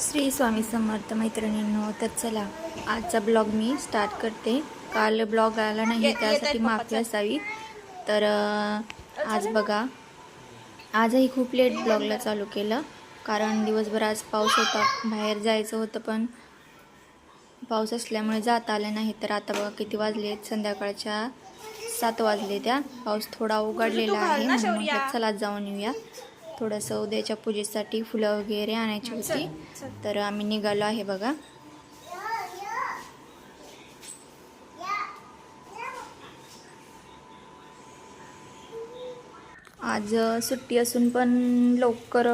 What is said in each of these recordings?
श्री स्वामी समर्थ मैत्रिणींनो तर चला आजचा ब्लॉग मी स्टार्ट करते. काल ब्लॉग आला नाही त्यासाठी माफी असावी. तर आज बघा आजही खूप लेट ब्लॉगला चालू केलं. कारण दिवसभर आज पाऊस होता बाहेर जायचं होतं पण पाऊस असल्यामुळे जाता आलं नाही. तर आता बघा किती वाजले आहेत? संध्याकाळच्या सात वाजले त्या. पाऊस थोडा उघडलेला आहे चला जाऊन येऊया. थोडंसं उद्याच्या पूजेसाठी फुलं वगैरे आणायची होती. तर आम्ही निघालो आहे बघा. आज सुट्टी असून पण लवकर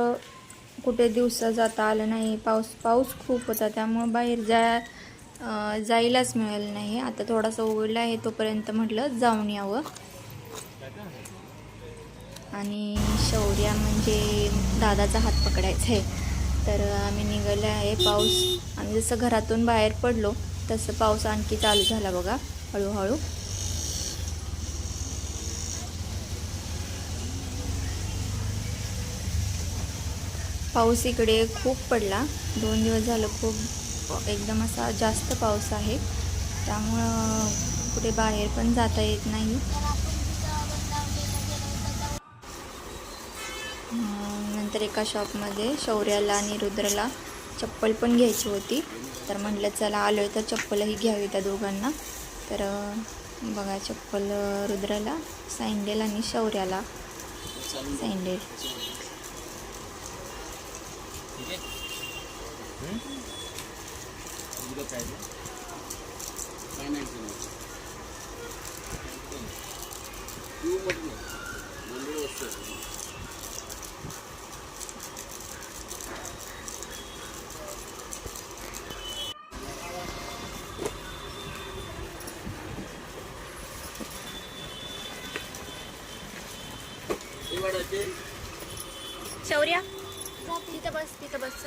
कुठे दिवसा जाता आलं नाही. पाऊस पाऊस खूप होता त्यामुळं बाहेर जा जायलाच मिळालं नाही. आता थोडासा उघडला आहे तोपर्यंत म्हटलं जाऊन यावं. आणि शौर्या म्हणजे दादाचा हात पकडायचा आहे तर आम्ही निघाले आहे पाऊस. आम्ही जसं घरातून बाहेर पडलो तसं पाऊस आणखी चालू झाला बघा हळूहळू. पाऊस इकडे खूप पडला. दोन दिवस झालं खूप एकदम असा जास्त पाऊस आहे. त्यामुळं कुठे बाहेर पण जाता येत नाही. नंतर एका शॉपमध्ये शौर्याला आणि रुद्रला चप्पल पण घ्यायची होती. तर म्हटलं चला आलो आहे तर चप्पलही घ्यावी त्या दोघांना. तर बघा चप्पल रुद्राला सँडेल आणि शौर्याला. सँडेल शौर्या? तिथं बस तिथं बस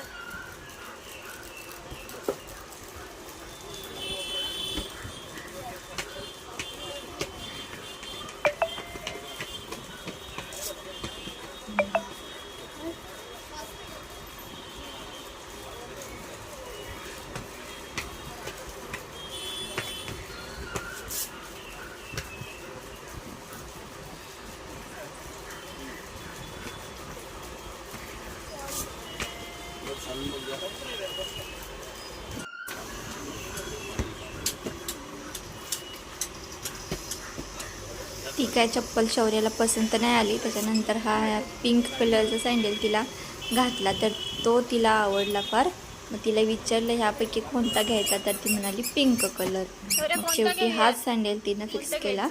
ती काय चप्पल शौर्याला पसंत नाही आली. त्याच्यानंतर हा पिंक कलरचा सँडल तिला घातला. तर तो तिला आवडला फार. मग तिला विचारलं ह्यापैकी कोणता घ्यायचा? तर ती म्हणाली पिंक कलर मग शेवटी हाच सँडल तिनं फिक्स केला.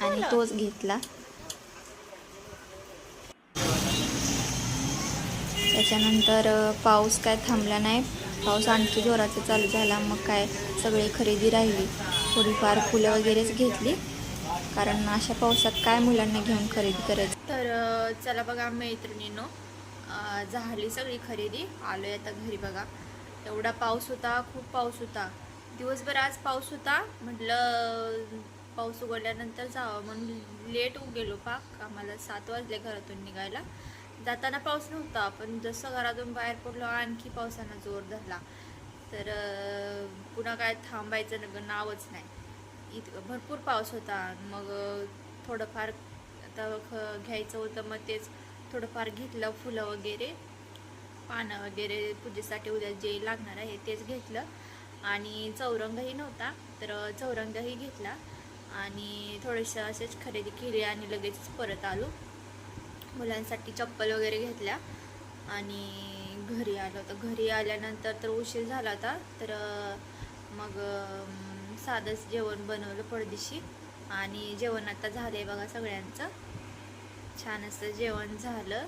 आणि तोच घेतला. त्याच्यानंतर पाऊस काय थांबला नाही. पाऊस आणखी जोराचा चालू झाला. मग काय सगळी खरेदी राहिली. थोडीफार फुलं वगैरेच घेतली. कारण अशा पावसात काय मुलांना घेऊन खरेदी करायची? तर चला बघा मैत्रिणीनो. झाली सगळी खरेदी. आलोय आता घरी बघा. एवढा पाऊस होता खूप पाऊस होता. दिवसभर आज पाऊस होता. म्हटलं पाऊस उघडल्यानंतर जावं म्हणून लेट गेलो. पाक आम्हाला सात वाजले घरातून निघायला. जाताना पाऊस नव्हता पण जसं घरातून बाहेर पडलो आणखी पावसानं जोर धरला. तर पुन्हा काय थांबायचं नावच नाही. इतकं भरपूर पाऊस होता. मग थोडंफार आता ख- घ्यायचं होतं मग तेच थोडंफार घेतलं फुलं वगैरे पानं वगैरे पूजेसाठी उद्या जे लागणार आहे तेच घेतलं. आणि चौरंगही नव्हता तर चौरंगही घेतला. आणि थोडेसे असेच खरेदी केली आणि लगेच परत आलो. मुलांसाठी चप्पल वगैरे घेतल्या आणि घरी आलो. तर घरी आल्यानंतर तर उशीर झाला होता. तर मग साधंच जेवण बनवलं पडदिशी आणि जेवण आता झालं आहे बघा सगळ्यांचं. छान असं जेवण झालं.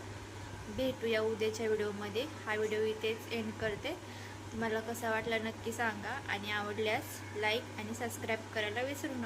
भेटूया उद्याच्या व्हिडिओमध्ये. हा व्हिडिओ इथेच एंड करते. तुम्हाला कसा वाटला नक्की सांगा आणि आवडल्यास लाईक आणि सबस्क्राईब करायला विसरू नका.